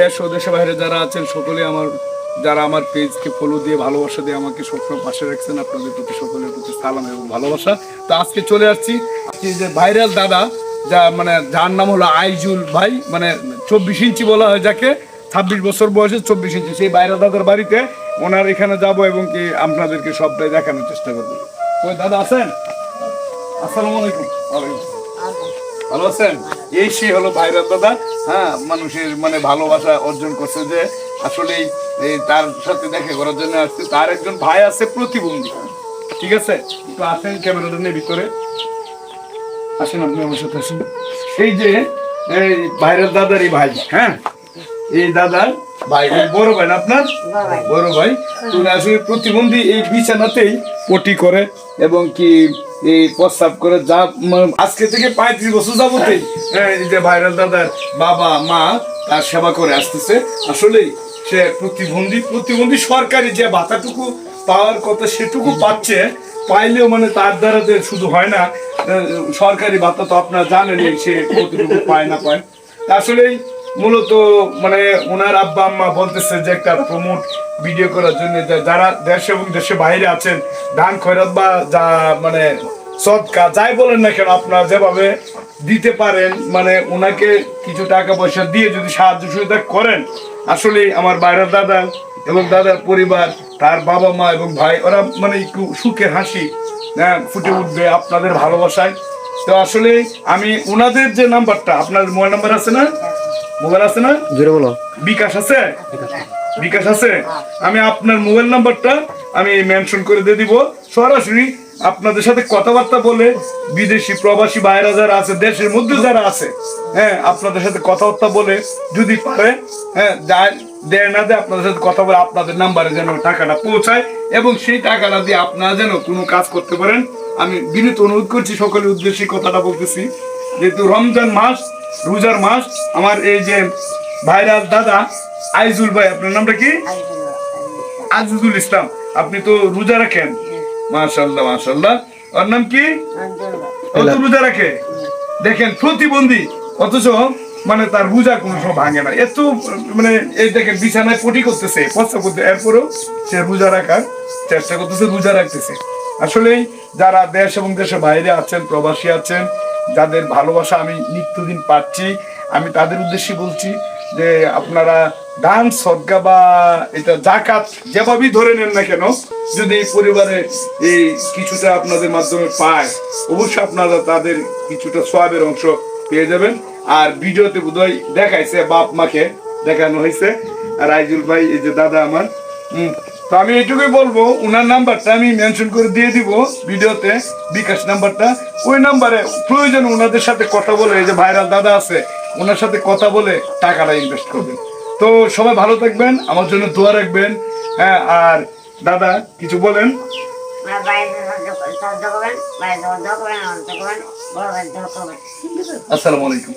দেশ ও দেশের বাইরে যারা আছেন, সকলে আমার, যারা আমার পেজকে ফলো দিয়ে ভালোবাসা দিয়ে আমাকে সবসময় পাশে রাখছেন, আপনাদের প্রতি সকলের প্রতি সালাম এবং ভালোবাসা। তো আজকে চলে আসছি, আজকে যে ভাইরাল দাদা, যা মানে যার নাম হলো আইজুল ভাই মানে চব্বিশ ইঞ্চি বলা হয় যাকে, ছাব্বিশ বছর বয়সে চব্বিশ ইঞ্চি, সেই ভাইরাল দাদার বাড়িতে ওনার এখানে যাব এবং কি আপনাদেরকে সবটাই দেখানোর চেষ্টা করব। ওই দাদা আছেন? আসসালামু আলাইকুম। ওয়ালাইকুম। ভালো আছেন? এই সে হলো ভাইরাল দাদা। হ্যাঁ মানুষের মানে ভালোবাসা অর্জন করছে যে আসলে তার সাথে দেখা করার জন্য আসছে। তার একজন ভাই আছে প্রতিবন্ধী। ঠিক আছে? একটু আসেন ক্যামেরাটা নিয়ে ভিতরে। আসেন আপনি আমার সাথে আসেন। এই যে এই ভাইরাল দাদারই ভাই হ্যাঁ? এই দাদার ভাই বড় ভাই না আপনার? বড় ভাই। তুমি আসলে প্রতিবন্ধী এই বিছানাতেই পটি করে এবং কি প্রস্তাব করে যা মানে আজকে থেকে পঁয়ত্রিশ বছর যাবতেই হ্যাঁ, যে ভাইরাল দাদার বাবা মা তার সেবা করে আসতেছে। সে প্রতিবন্ধী প্রতিবন্ধী সরকারি যে ভাতাটুকু পাওয়ার কথা সেটুকু পাচ্ছে পাইলেও মানে তার দ্বারা যে শুধু হয় না সরকারি ভাতা তো আপনারা জানেনই সে কতটুকু পায় না পায়। আসলেই মূলত মানে ওনার আব্বা আম্মা বলতেছে যে একটা প্রমোট ভিডিও করার জন্য যারা দেশে এবং দেশে বাইরে আছেন, দান, খয়রাত বা যা মানে সৎকা, যাই বলেন না কেন, আপনারা যেভাবে দিতে পারেন মানে ওনাকে কিছু টাকা পয়সা দিয়ে যদি সাহায্য সুবিধা করেন, আসলে আমার বাইরের দাদা এবং দাদার পরিবার, তার বাবা মা এবং ভাই, ওরা মানে একটু সুখের হাসি হ্যাঁ ফুটে উঠবে আপনাদের ভালোবাসায়। তো আসলে আমি ওনাদের যে নাম্বারটা, আপনার মোবাইল নাম্বার আছে না? মোবাইল আছে না? জোরে বলো। বিকাশ আছে? বিকাশ আছে। আমি আপনার মোবাইল নাম্বারটা আমি মেনশন করে দিয়ে দিব। সরাসরি আপনাদের সাথে কথাবার্তা বলে বিদেশি প্রবাসী বাইরা যারা আছে দেশের মধ্যে যারা আছে হ্যাঁ আপনাদের সাথে কথাবার্তা বলে যদি পারে হ্যাঁ দেয় না দেয় আপনাদের সাথে কথা বলে আপনাদের নাম্বারে যেন টাকাটা পৌঁছায় এবং সেই টাকাটা দিয়ে আপনারা যেন কোনো কাজ করতে পারেন। আমি বিনীত অনুরোধ করছি সকলের উদ্দেশ্যে কথাটা বলতেছি। যেহেতু রমজান মাস রোজার মাস আমার এই যে ভাইরাল দাদা আইজুল ভাই আপনার নামটা কি? আজিজুল ইসলাম। আপনি তো রোজা রাখেন? মাশাল্লাহ মাশাল্লাহ ওর নাম কি? ও তো রোজা রাখে? দেখেন প্রতিবন্ধী অথচ মানে তার রোজা কোনো সময় ভাঙে না। এত মানে এই দেখেন বিছানায় পটি করতেছে প্রস্তাব করতে এরপরেও সে রোজা রাখার চেষ্টা করতেছে রোজা রাখতেছে। আসলে যারা দেশ এবং দেশের বাইরে আছেন প্রবাসী আছেন যাদের ভালোবাসা আমি নিত্যদিন পাচ্ছি, আমি তাদের উদ্দেশ্যে বলছি যে আপনারা দান সদ্গা বা এটা জাকাত যেভাবেই ধরে নেন না কেন, যদি এই পরিবারে এই কিছুটা আপনাদের মাধ্যমে পায়, অবশ্যই আপনারা তাদের কিছুটা সোয়াবের অংশ পেয়ে যাবেন। আর ভিডিওতে বোধহয় দেখাইছে বাপ মাকে, দেখানো হয়েছে আর আইজুল ভাই, এই যে দাদা আমার তো আমি এটুকুই বলব ওনার নাম্বারটা আমি মেনশন করে দিয়ে দিব ভিডিওতে বিকাশ নাম্বারটা। ওই নাম্বারে প্রয়োজন ওনাদের সাথে কথা বলে এই যে ভাইরাল দাদা আছে ওনার সাথে কথা বলে টাকাটা ইনভেস্ট করবেন। তো সবাই ভালো থাকবেন আমার জন্য দোয়া রাখবেন। হ্যাঁ আর দাদা কিছু বলেন? করবেন। আসসালামু আলাইকুম।